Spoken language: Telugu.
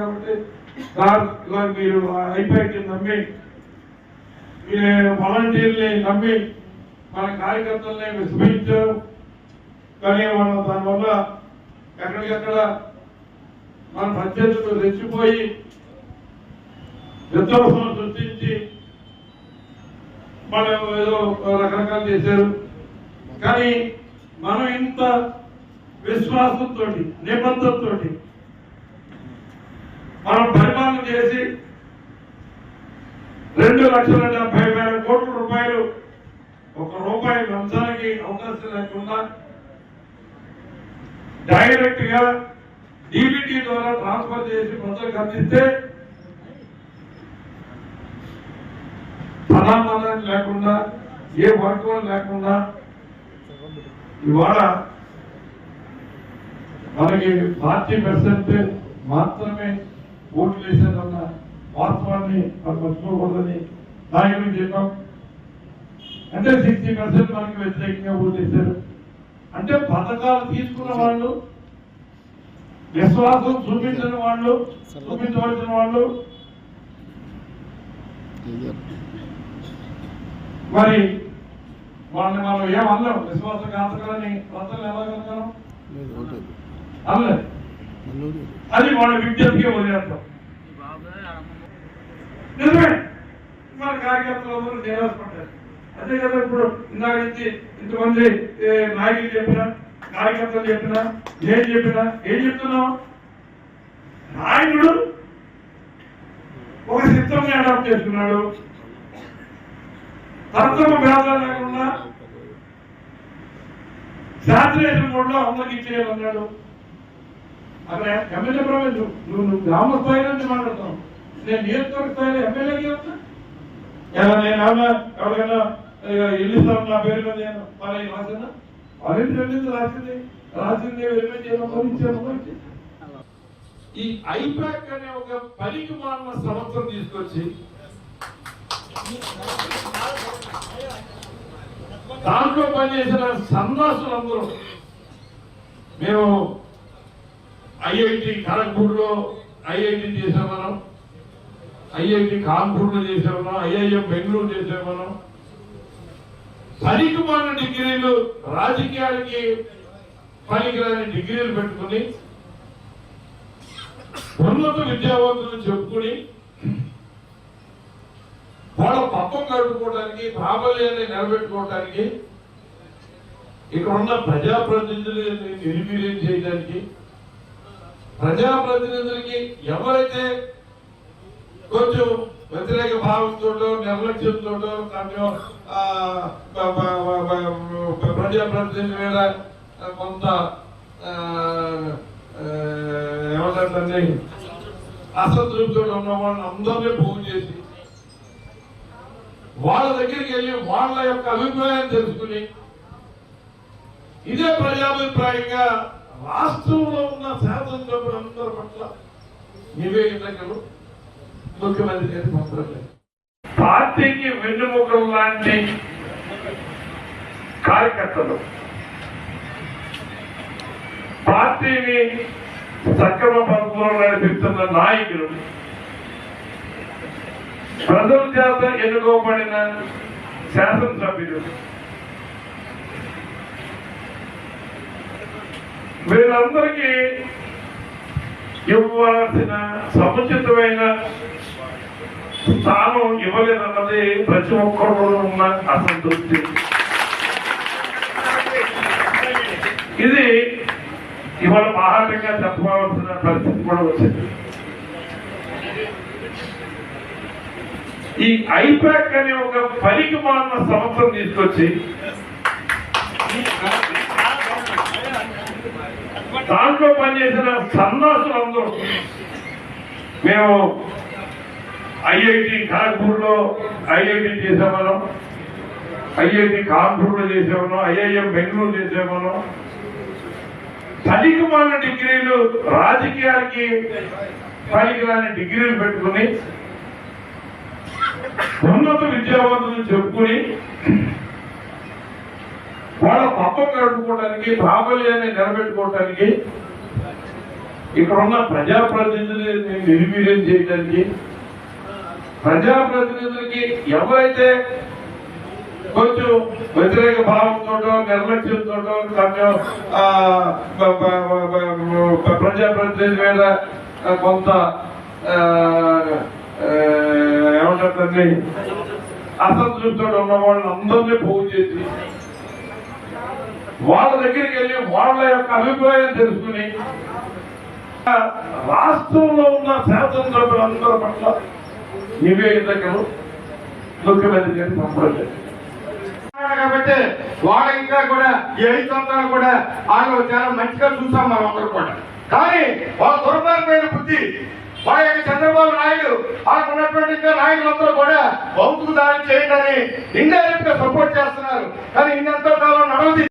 కాబట్టి సార్ ఇలా మీరు ఐపాక్ నమ్మి మీరు వాలంటీర్ని నమ్మి మన కార్యకర్తల్ని విస్మరించారు. కానీ మనం దానివల్ల ఎక్కడికెక్కడ మన ప్రత్యర్థులు రెచ్చిపోయి విధ్వంసం సృష్టించి మనం ఏదో రకరకాలు చేశారు. కానీ మనం ఇంత విశ్వాసంతో నిబద్ధతతో మనం పరిపాలన చేసి రెండు లక్షల డెబ్బై వేల కోట్ల రూపాయలు ఒక రూపాయి లంచానికి అవకాశం లేకుండా డైరెక్ట్గా డీబీటీ ద్వారా ట్రాన్స్ఫర్ చేసి ప్రజలకు అందిస్తే ఫలానాలు లేకుండా ఏ వర్గం లేకుండా ఇవాళ మనకి ఫార్టీ పర్సెంట్ మాత్రమే ఓట్లు వేసేదన్న వాస్తవాన్ని మనం మర్చిపోకూడదని నాయకులు చెప్పాం. అంటే సిక్స్టీ పర్సెంట్ మనకి వ్యతిరేకంగా ఓట్లు వేశారు అంటే పథకాలు తీసుకున్న వాళ్ళు విశ్వాసం చూపించిన వాళ్ళు చూపించవలసిన వాళ్ళు. మరి వాళ్ళని మనం ఏం అనలేం. విశ్వాసఘాతకులని ప్రజలు ఎలా కనుగలం అనలేదు. అది వాళ్ళ విజ్ఞప్తిగా వదిలేస్తాం నిజమే. మన కార్యకర్తలు అందరూ అదే కదా ఇప్పుడు ఇందాక నుంచి ఇంతమంది ఏ, నాయకులు చెప్పినా కార్యకర్తలు చెప్పినా ఏం చెప్పినా ఏం చెప్తున్నావు? నాయకుడు ఒక సిస్టమ్ అడాప్ట్ చేసుకున్నాడు. తత్వ భేదాలు లేకుండా శాస్త్రీయ మోడ్లో అందరికి ఇచ్చేయాలన్నాడు అక్కడ ఎమ్మెల్యే ప్రభావం నువ్వు నువ్వు గ్రామ స్థాయిలో నుంచి మాట్లాడతావు నేను నియోజకవర్గ స్థాయిలో ఎమ్మెల్యేకి ఉన్నా ఎలా నేను ఏమన్నా ఎవరికైనా ఇల్లు ఇస్తాను నా పేరు మీద నేను వాళ్ళకి రాసిందా? వాళ్ళకి వెళ్ళింది రాసింది. రాసింది వెరిఫై చేయడం ఇచ్చాను ఈ ఐపాక్ అనే ఒక పనికి మాలిన సంవత్సరం తీసుకొచ్చి దాంట్లో పనిచేసిన సన్నాసులందరూ మేము ఐఐటి ఖరగ్పూర్లో ఐఐటి చేసాం మనం. ఐఐటి కాన్పూర్లో చేసాం మనం. ఐఐఎం బెంగళూరు చేసాం మనం. సరికమైన డిగ్రీలు రాజకీయాలకి పనికిరాని డిగ్రీలు పెట్టుకుని ఉన్నత విద్యావంతులు చెప్పుకుని వాళ్ళ పప్పం గడుపుకోవడానికి ప్రాబల్యాన్ని నిలబెట్టుకోవడానికి ఇక్కడ ఉన్న ప్రజాప్రతినిధులు నిర్వీర్యం చేయడానికి ప్రజాప్రతినిధులకి ఎవరైతే కొంచెం వ్యతిరేక భావంతో నిర్లక్ష్యంతో కొంచెం ఆ, బ- బ- ప్రజాప్రతినిధుల మీద కొంత ఏమంటే ఆ, అసంతృప్తితో ఉన్న వాళ్ళని అందరినీ పోగు చేసి వాళ్ళ దగ్గరికి వెళ్ళి వాళ్ళ యొక్క అభిప్రాయం తెలుసుకుని ఇదే ప్రజాభిప్రాయంగా రాష్ట్రంలో ఉన్న శాసనసభ్యులు అందరి పట్ల నివేదికలు ముఖ్యమంత్రి గారికి పంపలేదు పార్టీకి వెన్నుముకలు లాంటి కార్యకర్తలు పార్టీని సక్రమ పద్ధతిలో నడిపిస్తున్న నాయకులు ప్రజల చేత ఎన్నుకోబడిన శాసనసభ్యులు వీళ్ళందరికీ ఇవ్వాల్సిన సముచితమైన స్థానం ఇవ్వలేదన్నది ప్రతి ఒక్కరు ఉన్న అసంతృప్తి. ఇది ఇవాళ మహాటంగా చెప్పవలసిన పరిస్థితి కూడా వచ్చింది. ఈ ఐపాక్ అనే ఒక పనికి మారిన సంవత్సరం తీసుకొచ్చి దాంట్లో పనిచేసిన సన్నాసులందరూ మేము ఐఐటి ఖరగ్పూర్ ఐఐటి చేసామనం ఐఐటి కాన్పూర్లో చేసేవాళ్ళం. చేసామనం ఐఐఎం బెంగళూరు చేసామనం పనికిమాలిన డిగ్రీలు రాజకీయాలకి పనికిరాని డిగ్రీలు పెట్టుకుని ఉన్నత విద్యావంతులు చెప్పుకుని వాళ్ళ పప్పం గడుపుకోవడానికి ప్రాబల్యాన్ని నిలబెట్టుకోవడానికి ఇక్కడ ఉన్న ప్రజాప్రతినిధులని నిర్వీర్యం చేయడానికి ప్రజాప్రతినిధులకి ఎవరైతే కొంచెం వ్యతిరేక భావంతో నిర్లక్ష్యంతో కొంచెం ప్రజాప్రతినిధి మీద కొంత ఆ, ఆ, ఏమంటారు అసంతృప్తితో ఉన్న వాళ్ళని అందరినీ పోగు చేసి వాళ్ళ దగ్గరికి వెళ్ళి వాళ్ళ యొక్క అభిప్రాయం తెలుసుకుని రాష్ట్రంలో ఉన్న శాసనసభ్యులందరి పట్ల నివేదికలు ముఖ్యమంత్రి గారి పంపలేదు కాబట్టి వాళ్ళ ఇంకా కూడా ఈ ఐదు సంవత్సరాలు కూడా వాళ్ళు చాలా మంచిగా చూసాం మనం అందరూ కూడా. కానీ వాళ్ళ దుర్మార్గమైన బుద్ధి వాళ్ళ యొక్క చంద్రబాబు నాయుడు వాళ్ళకు ఉన్నటువంటి నాయకులందరూ కూడా భౌతిక దాడి చేయండి ఇండైరెక్ట్గా సపోర్ట్ చేస్తున్నారు. కానీ ఇన్నంత కాలం నడవది